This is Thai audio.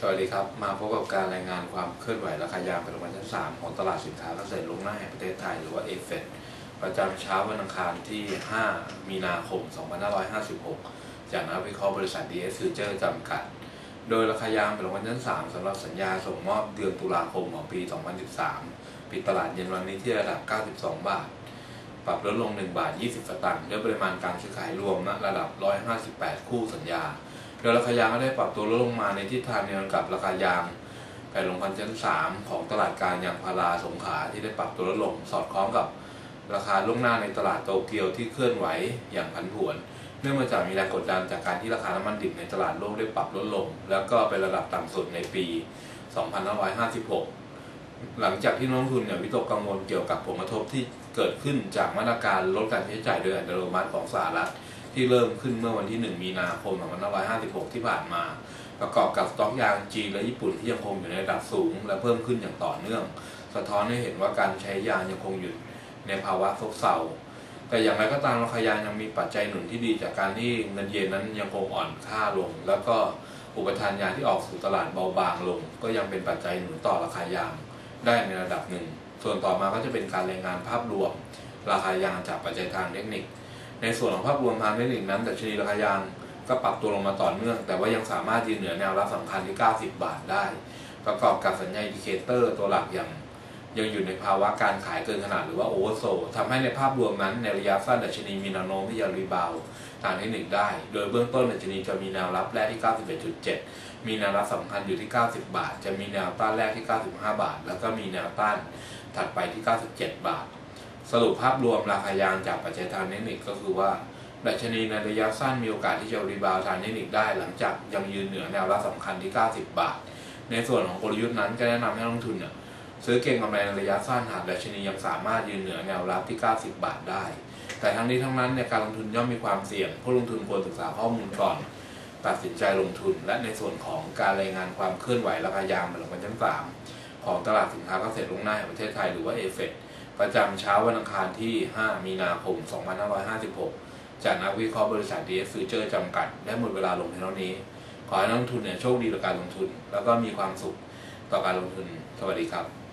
สวัสดีครับ มาพบกับการรายงานความเคลื่อนไหวราคายางประจำวันที่3ของตลาดสินค้าเกษตรลงหน้าแห่งประเทศไทยหรือว่าเอฟเฟประจำเช้าวันอังคารที่ 5 มีนาคม 2556 จากนักวิเคราะห์บริษัท DS Future จำกัด โดยราคายางประจำวันที่3สำหรับสัญญาส่งมอบเดือนตุลาคมของปี 2013 ปิดตลาดเย็นวันนี้ที่ระดับ 92 บาท ปรับลดลง 1 บาท 20 สตางค์ด้วยปริมาณการซื้อขายรวมณระดับ 158 คู่สัญญา โดยราคายางก็ได้ปรับตัวลดลงมาในทิศทางเดียวกับราคายางแผ่นลงพันชั้นสามของตลาดการยางพาราสงขลาที่ได้ปรับตัวลดลง สอดคล้องกับราคาล่วงหน้าในตลาดโตเกียวที่เคลื่อนไหวอย่างผันผวน เนื่องมาจากมีแรงกดดันจากการที่ราคาน้ำมันดิบในตลาดโลกได้ปรับลดลง แล้วก็เป็นระดับต่ำสุดในปี 2556หลังจากที่นักลงทุนเนี่ยวิตกกังวลเกี่ยวกับผลกระทบที่เกิดขึ้นจากมาตรการลดการใช้จ่ายโดยอัตโนมัติของสหรัฐ ที่เริ่มขึ้นเมื่อวันที่ 1 มีนาคม 2556 ที่ผ่านมา ประกอบกับสต็อกยางจีนและญี่ปุ่นที่ยังคงอยู่ในระดับสูง และเพิ่มขึ้นอย่างต่อเนื่อง สะท้อนให้เห็นว่าการใช้ยางยังคงอยู่ในภาวะซบเซาแต่อย่างไรก็ตามราคายางยังมีปัจจัยหนุนที่ดีจากการที่เงินเยนนั้นยังคงอ่อนค่าลง แล้วก็อุปทานยางที่ออกสู่ตลาดเบาบางลง ก็ยังเป็นปัจจัยหนุนต่อราคายางได้ในระดับหนึ่ง ส่วนต่อมาก็จะเป็นการรายงานภาพรวม ราคายางจากปัจจัยทางเทคนิค ในส่วนของภาพรวมทางเทคนิคนั้นดัชนีราคายางก็ปรับตัวลงมาต่อเนื่อง แต่ว่ายังสามารถยืนเหนือแนวรับสำคัญที่ 90 บาทได้ ประกอบกับสัญญาณอินดิเคเตอร์ตัวหลักย่างยังอยู่ในภาวะการขายเกินขนาดหรือว่าโอเวอร์โซทำให้ในภาพรวมนั้นในระยะสั้นดัชนีมีแนวโน้มที่จะรีบาวด์ทางเทคนิคได้ โดยเบื้องต้นดัชนีจะมีแนวรับแรกที่ 91.7 มีแนวรับสำคัญอยู่ที่ 90 บาท จะมีแนวต้านแรกที่ 95 บาท แล้วก็มีแนวต้านถัดไปที่ 97 บาท สรุปภาพรวมราคายางจากปัจจัยทางเทคนิคก็คือว่าดัชนีในระยะสั้นมีโอกาสที่จะรีบาวด์ทางเทคนิคได้หลังจากยังยืนเหนือแนวรับสำคัญที่ 90 บาท ในส่วนของกลยุทธ์นั้นก็แนะนำให้นักลงทุนเนี่ยซื้อเก็งกำไรในระยะสั้นหากดัชนียังสามารถยืนเหนือแนวรับที่ 90 บาทได้ แต่ทั้งนี้ทั้งนั้นในการลงทุนย่อมมีความเสี่ยง ผู้ลงทุนควรศึกษาข้อมูลก่อน ตัดสินใจลงทุน และในส่วนของการรายงานความเคลื่อนไหวราคายางมาลงกันชั้นสามของตลาดสินค้าเกษตรลงหน้าแห่งประเทศไทยหรือว่าเอเฟ ประจำเช้าวันอังคารที่ 5 มีนาคม 2556 จากนักวิเคราะห์บริษัท DS Future จำกัดได้หมดเวลาลงเพียงเท่านี้ ขอให้นักลงทุนเนี่ยโชคดีต่อการลงทุน แล้วก็มีความสุขต่อการลงทุน สวัสดีครับ